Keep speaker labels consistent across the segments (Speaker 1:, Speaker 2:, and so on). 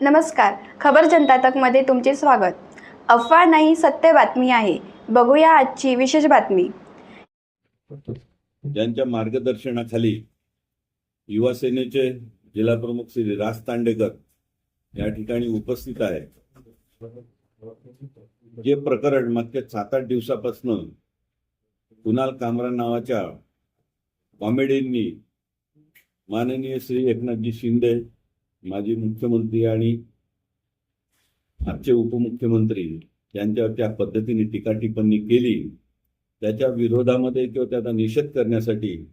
Speaker 1: नमस्कार. खबर जनता तकमध्ये तुमचे स्वागत. अफवा नाही सत्य बातमी आहे. बघूया आजची विशेष बातमी.
Speaker 2: ज्यांच्या मार्गदर्शनाखाली युवा सेनेचे जिल्हाप्रमुख श्री राज तांडेकर या ठिकाणी उपस्थित आहे जे प्रकरण मागच्या सात आठ दिवसापासून कुणाल कामरा नावाच्या कॉमेडींनी माननीय श्री एकनाथजी शिंदे माजी मुख्यमंत्री आणि आजचे उपमुख्यमंत्री यांच्यावर त्या पद्धतीने टीका टिप्पणी केली. त्याच्या विरोधामध्ये किंवा त्याचा निषेध करण्यासाठी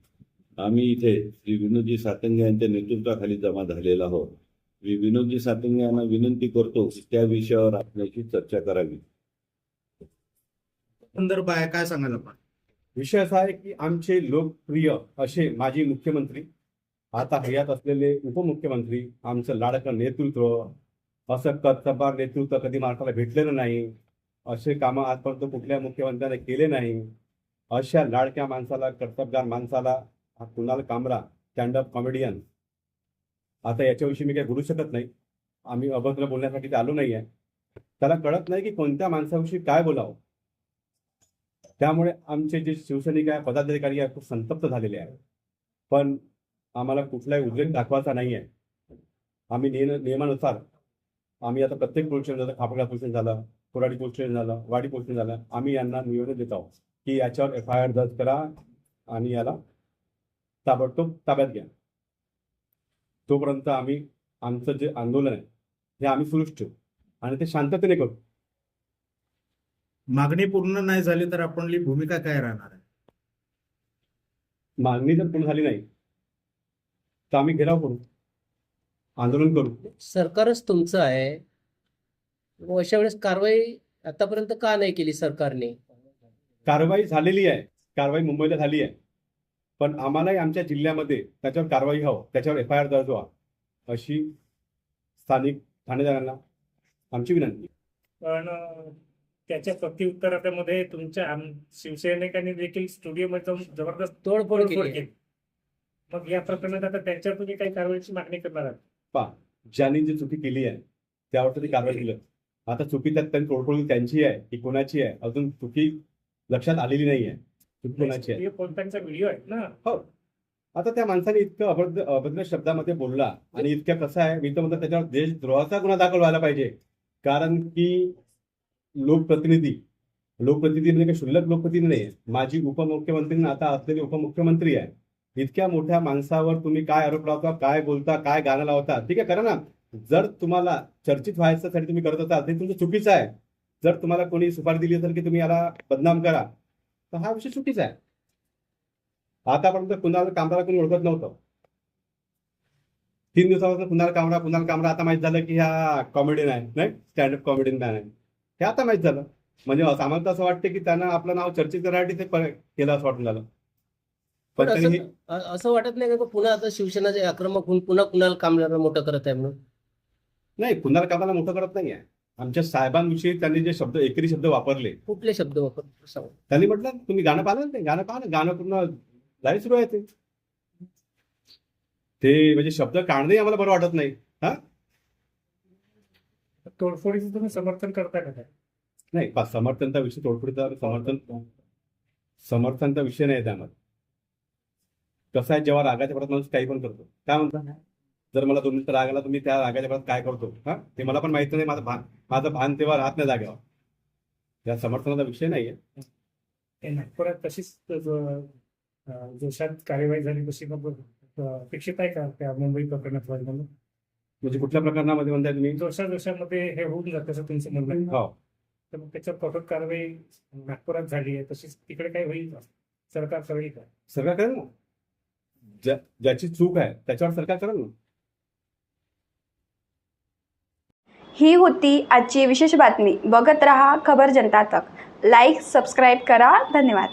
Speaker 2: आम्ही इथे श्री विनोदजी सातंगे यांच्या नेतृत्वाखाली जमा झालेला आहोत. मी विनोदजी सातंगे यांना विनंती करतो की त्या विषयावर आपल्याशी चर्चा करावी.
Speaker 3: संदर्भ आहे काय सांगाल आपण?
Speaker 4: विषय असा आहे की आमचे लोकप्रिय असे माजी मुख्यमंत्री आता हयात असलेले उपमुख्यमंत्री आमचं लाडकं नेतृत्व असं कर्तबार नेतृत्व कधी महाराष्ट्राला भेटलेलं नाही असे कामं आजपर्यंत कुठल्या मुख्यमंत्र्याने केले नाही अशा लाडक्या माणसाला कर्तबगार माणसाला हा कुणाल कामरा स्टँडअप कॉमेडियन आता याच्याविषयी मी काही बोलू शकत नाही. आम्ही अभद्र बोलण्यासाठी ते आलो नाही आहे त्याला कळत नाही की कोणत्या माणसाविषयी काय बोलावं. त्यामुळे आमचे जे शिवसैनिक आहे पदाधिकारी आहे खूप संतप्त झालेले आहे पण आम्हाला कुठलाही उद्रेक दाखवायचा नाही आहे आम्ही नियम नियमानुसार आम्ही आता प्रत्येक पोलीस स्टेशन झालं खापगा पोलीस झालं कोराडी पोलीस स्टेशन झालं वाडी पोलीस झालं आम्ही यांना निवेदन देत आहोत की याच्यावर एफ आय आर दर्ज करा आणि याला ताबडतोब ताब्यात घ्या. तोपर्यंत आम्ही आमचं जे आंदोलन आहे हे आम्ही सुरूच ठेवू आणि ते शांततेने करू.
Speaker 3: मागणी पूर्ण नाही झाली तर आपली भूमिका काय राहणार आहे?
Speaker 4: मागणी जर पूर्ण झाली नाही तर आम्ही घेराव करू. आंदोलन करू.
Speaker 5: सरकारच तुमचं आहे. मग अशा वेळेस कारवाई आतापर्यंत का नाही केली सरकारने?
Speaker 4: कारवाई झालेली आहे. कारवाई मुंबईला झाली आहे. पण आम्हालाही आमच्या जिल्ह्यामध्ये त्याच्यावर कारवाई हवं त्याच्यावर एफ आय आर दर्ज व्हा अशी स्थानिक ठाणेदारांना आमची विनंती
Speaker 6: पण अं, त्याच्या प्रत्युत्तरामध्ये तुमच्या आम- शिवसैनिकांनी देखील स्टुडिओमध्ये जाऊन जबरदस्त
Speaker 5: तोडफोड केली.
Speaker 6: मग या प्रकरणात आता त्यांच्यावर तुम्ही काही कारवाईची मागणी करणार आहात?
Speaker 4: ज्यांनी जी चुकी केली आहे त्यावर ती कारवाई केली. आता चुकी त्यात त्यांनी तोडफोड त्यांची आहे की कोणाची आहे? अजून चुकी लक्षात आलेली नाही आहे. चुकी कोणाची आहे?
Speaker 6: स्टुडिओ पोलतांचा व्हिडिओ आहे ना?
Speaker 4: आता त्या माणसाने इतकं अभद्र अभद्र शब्दामध्ये बोलला आणि इतक्या कसं आहे? मी तर म्हणतो त्याच्यावर देशद्रोहाचा गुन्हा दाखल व्हायला पाहिजे. कारण की लोकप्रतिनिधी लोकप्रतिनिधी म्हणजे काही क्षुल्लक लोकप्रतिनिधी नाही माझी उपमुख्यमंत्री आता असलेले उपमुख्यमंत्री आहे. इतक्या मोठ्या माणसावर तुम्ही काय आरोप लावता काय बोलता काय गाणं लावता? ठीक आहे करा ना? जर तुम्हाला चर्चित व्हायच्यासाठी तुम्ही करत होता ते तुमचं चुकीचं आहे. जर तुम्हाला कोणी सुपारी दिली असेल की तुम्ही याला बदनाम करा तर हा विषय चुकीचा आहे. आतापर्यंत कुणाला कामराला कोणी ओळखत नव्हतं. तीन दिवसापासून कुणाल कामरा कुणाल कामरा आता माहीत झालं की ह्या कॉमेडियन आहे नाही? स्टँडअप कॉमेडियन मॅन आहे. हे आता माहीत झालं. म्हणजे आम्हाला असं वाटतं की त्यांना आपलं नाव चर्चित करण्यासाठी ते केलं असं वाटून झालं. पण तरीही
Speaker 5: असं वाटत नाही का पुन्हा आता शिवसेना जे आक्रमक होऊन पुन्हा कुणाला कामगारांना मोठं करत आहे म्हणून?
Speaker 4: नाही कुणाल कामाला मोठं करत नाही आहे आमच्या साहेबांविषयी त्यांनी जे शब्द एकेरी शब्द वापरले.
Speaker 5: कुठले शब्द वापर सांगा.
Speaker 4: त्यांनी म्हटलं तुम्ही गाणं पाहिलं नाही गाणं पाहा ना गाणं पूर्ण लाईव्ह सुरू आहे ते. ते म्हणजे शब्द काढणंही आम्हाला बरं वाटत नाही.
Speaker 6: तोडफोडीचं तुम्ही समर्थन करता का काय?
Speaker 4: नाही पा- समर्थनचा विषय तोडफोडीचा समर्थन समर्थनचा विषय नाही त्यामध्ये. कसं आहे जेव्हा रागाच्या परत माणूस काही पण करतो. काय म्हणता? जर मला दोन मिनिटं राग आला तर मी त्या रागाच्या परत काय करतो? हा? ते मला पण माहिती नाही माझं भान माझं भान तेव्हा राहत नाही जागेवर. त्या समर्थनाचा विषय नाहीये.
Speaker 6: ते नागपुरात तशीच जोशात कार्यवाही झाली तशी अपेक्षित आहे का त्या मुंबई प्रकरणात व्हावी म्हणून?
Speaker 4: म्हणजे कुठल्या प्रकरणामध्ये म्हणताय तुम्ही?
Speaker 6: जोशा जोशामध्ये हे होऊन जातं असं तुमचं म्हणणं आहे.
Speaker 4: हो.
Speaker 6: तर मग त्याच्यावर कठोर कारवाई नागपुरात झाली आहे तशीच तिकडे काही होईल का? सरकार करेल का?
Speaker 4: सरकार करेल ना? ज्याची चूक आहे त्याच्यावर सरकार करेल ना?
Speaker 1: ही होती आजची विशेष बातमी. बघत रहा खबर जनता तक. लाईक सबस्क्राईब करा. धन्यवाद.